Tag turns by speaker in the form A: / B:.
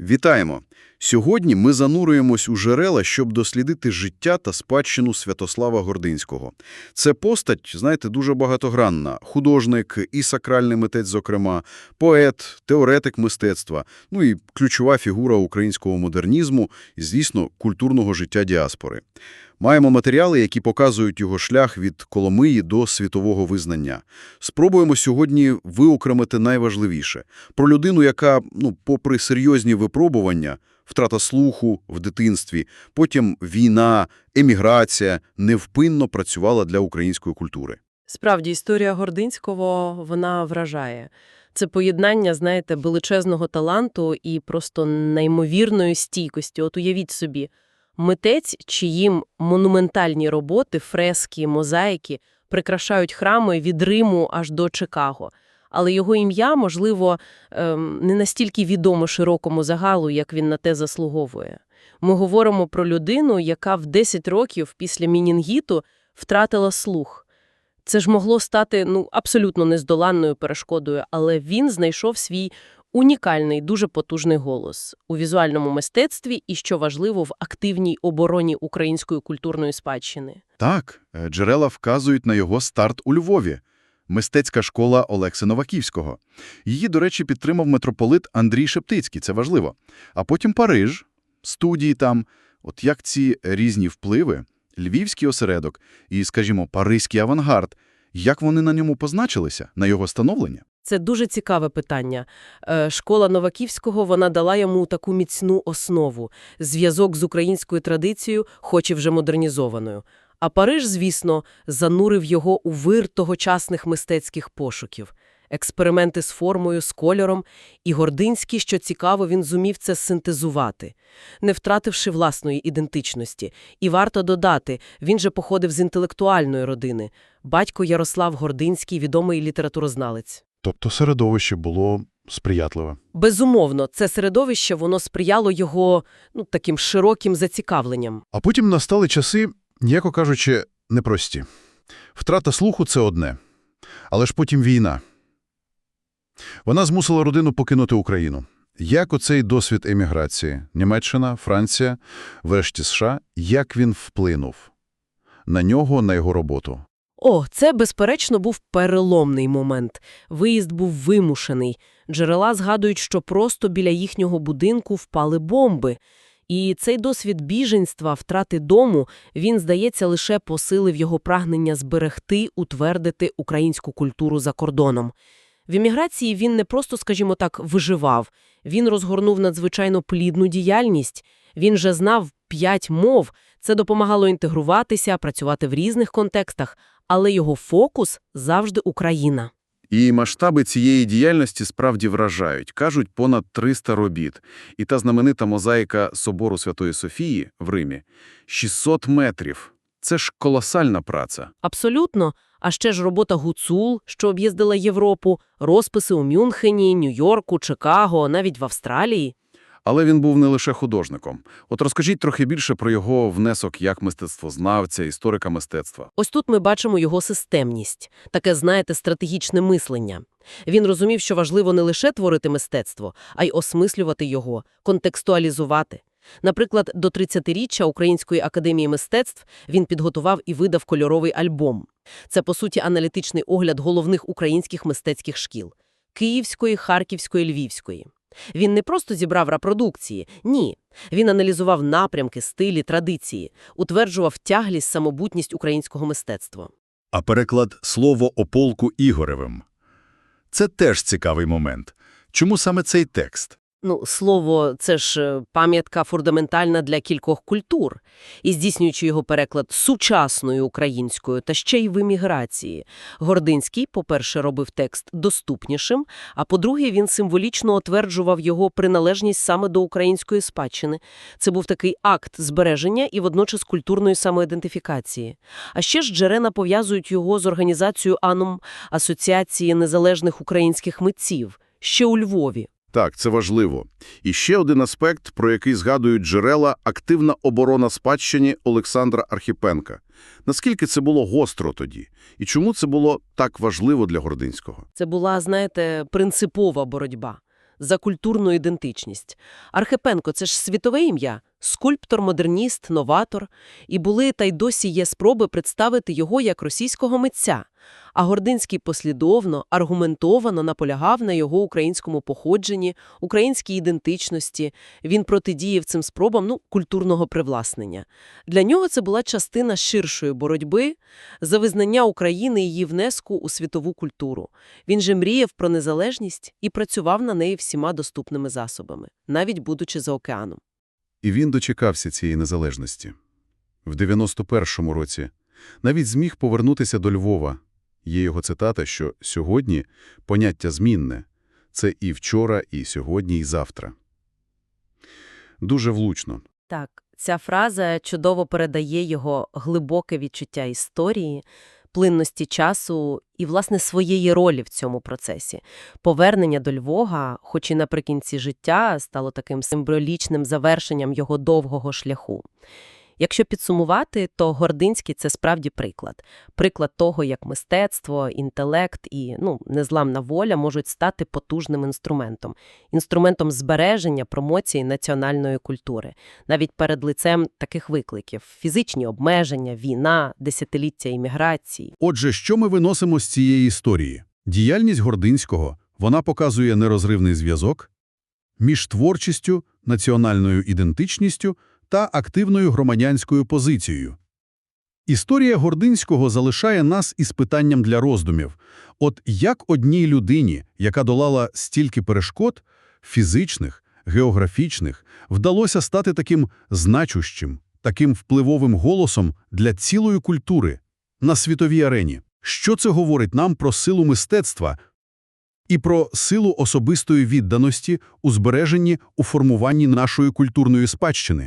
A: Вітаємо! Сьогодні ми занурюємось у джерела, щоб дослідити життя та спадщину Святослава Гординського. Це постать, знаєте, дуже багатогранна. Художник і сакральний митець, зокрема, поет, теоретик мистецтва, ну і ключова фігура українського модернізму і, звісно, культурного життя діаспори. Маємо матеріали, які показують його шлях від Коломиї до світового визнання. Спробуємо сьогодні виокремити найважливіше. Про людину, яка, ну, попри серйозні випробування, втрата слуху в дитинстві, потім війна, еміграція, невпинно працювала для української культури.
B: Справді, історія Гординського, вона вражає. Це поєднання, знаєте, величезного таланту і просто неймовірної стійкості. От уявіть собі, митець, чиїм монументальні роботи, фрески, мозаїки прикрашають храми від Риму аж до Чикаго. Але його ім'я, можливо, ем, не настільки відомо широкому загалу, як він на те заслуговує. Ми говоримо про людину, яка в 10 років після мінінгіту втратила слух. Це ж могло стати ну, абсолютно нездоланною перешкодою, але він знайшов свій унікальний, дуже потужний голос у візуальному мистецтві і, що важливо, в активній обороні української культурної спадщини.
A: Так, е, джерела вказують на його старт у Львові. Мистецька школа Олекси Новаківського. Її, до речі, підтримав митрополит Андрій Шептицький, це важливо. А потім Париж, студії там. От як ці різні впливи, львівський осередок і, скажімо, паризький авангард, як вони на ньому позначилися, на його становлення?
B: Це дуже цікаве питання. Е, Школа Новаківського вона дала йому таку міцну основу – зв'язок з українською традицією, хоч і вже модернізованою. А Париж, звісно, занурив його у вир тогочасних мистецьких пошуків. Експерименти з формою, з кольором. І Гординський, що цікаво, він зумів це синтезувати, не втративши власної ідентичності. І варто додати, він же походив з інтелектуальної родини. Батько Ярослав Гординський – відомий літературознавець.
C: Тобто середовище було сприятливе.
B: Безумовно, це середовище воно сприяло його ну, таким широким зацікавленням.
C: А потім настали часи, м'яко кажучи, непрості. Втрата слуху – це одне. Але ж потім війна. Вона змусила родину покинути Україну. Як оцей досвід еміграції – Німеччина, Франція, врешті США – як він вплинув на нього, на його роботу?
B: О, це, безперечно, був переломний момент. Виїзд був вимушений. Джерела згадують, що просто біля їхнього будинку впали бомби. І цей досвід біженства, втрати дому, він, здається, лише посилив його прагнення зберегти, утвердити українську культуру за кордоном. В еміграції він не просто, скажімо так, виживав. Він розгорнув надзвичайно плідну діяльність. Він же знав п'ять мов. Це допомагало інтегруватися, працювати в різних контекстах, але його фокус завжди Україна.
A: І масштаби цієї діяльності справді вражають. Кажуть, понад 300 робіт. І та знаменита мозаїка Собору Святої Софії в Римі – 600 метрів. Це ж колосальна праця.
B: Абсолютно. А ще ж робота Гуцул, що об'їздила Європу, розписи у Мюнхені, Нью-Йорку, Чикаго, навіть в Австралії.
A: Але він був не лише художником. От розкажіть трохи більше про його внесок як мистецтвознавця, історика мистецтва.
B: Ось тут ми бачимо його системність, таке, знаєте, стратегічне мислення. Він розумів, що важливо не лише творити мистецтво, а й осмислювати його, контекстуалізувати. Наприклад, до 30-річчя Української академії мистецтв він підготував і видав кольоровий альбом. Це, по суті, аналітичний огляд головних українських мистецьких шкіл – Київської, Харківської, Львівської. Він не просто зібрав репродукції, ні. Він аналізував напрямки, стилі, традиції, утверджував тяглість, самобутність українського мистецтва.
D: А переклад «Слово о полку Ігоревим» – це теж цікавий момент. Чому саме цей текст?
B: Ну, слово, це ж е, пам'ятка фундаментальна для кількох культур. І здійснюючи його переклад сучасною українською та ще й в еміграції, Гординський, по-перше, робив текст доступнішим, а по-друге, він символічно отверджував його приналежність саме до української спадщини. Це був такий акт збереження і водночас культурної самоідентифікації. А ще ж джерена пов'язують його з організацією АНУМ – Асоціації незалежних українських митців, ще у Львові.
A: Так, це важливо. І ще один аспект, про який згадують джерела – активна оборона спадщини Олександра Архіпенка. Наскільки це було гостро тоді? І чому це було так важливо для Гординського?
B: Це була, знаєте, принципова боротьба. за культурну ідентичність. Архипенко – це ж світове ім'я, скульптор, модерніст, новатор. І були та й досі є спроби представити його як російського митця. А Гординський послідовно, аргументовано наполягав на його українському походженні, українській ідентичності. Він протидіяв цим спробам ну, культурного привласнення. Для нього це була частина ширшої боротьби за визнання України і її внеску у світову культуру. Він же мріяв про незалежність і працював на неї всіма доступними засобами, навіть будучи за океаном.
A: І він дочекався цієї незалежності. В 91-му році навіть зміг повернутися до Львова. Є його цитата, що «сьогодні поняття змінне. Це і вчора, і сьогодні, і завтра». Дуже влучно.
B: Так, ця фраза чудово передає його глибоке відчуття історії, плинності часу і, власне, своєї ролі в цьому процесі. Повернення до Львова, хоч і наприкінці життя, стало таким символічним завершенням його довгого шляху. Якщо підсумувати, то Гординський – це справді приклад. Приклад того, як мистецтво, інтелект і ну, незламна воля можуть стати потужним інструментом. Інструментом збереження, промоції національної культури. Навіть перед лицем таких викликів – фізичні обмеження, війна, десятиліття імміграції.
A: Отже, що ми виносимо з цієї історії? Діяльність Гординського, вона показує нерозривний зв'язок між творчістю, національною ідентичністю та активною громадянською позицією. Історія Гординського залишає нас із питанням для роздумів. От як одній людині, яка долала стільки перешкод, фізичних, географічних, вдалося стати таким значущим, таким впливовим голосом для цілої культури на світовій арені? Що це говорить нам про силу мистецтва і про силу особистої відданості у збереженні, у формуванні нашої культурної спадщини?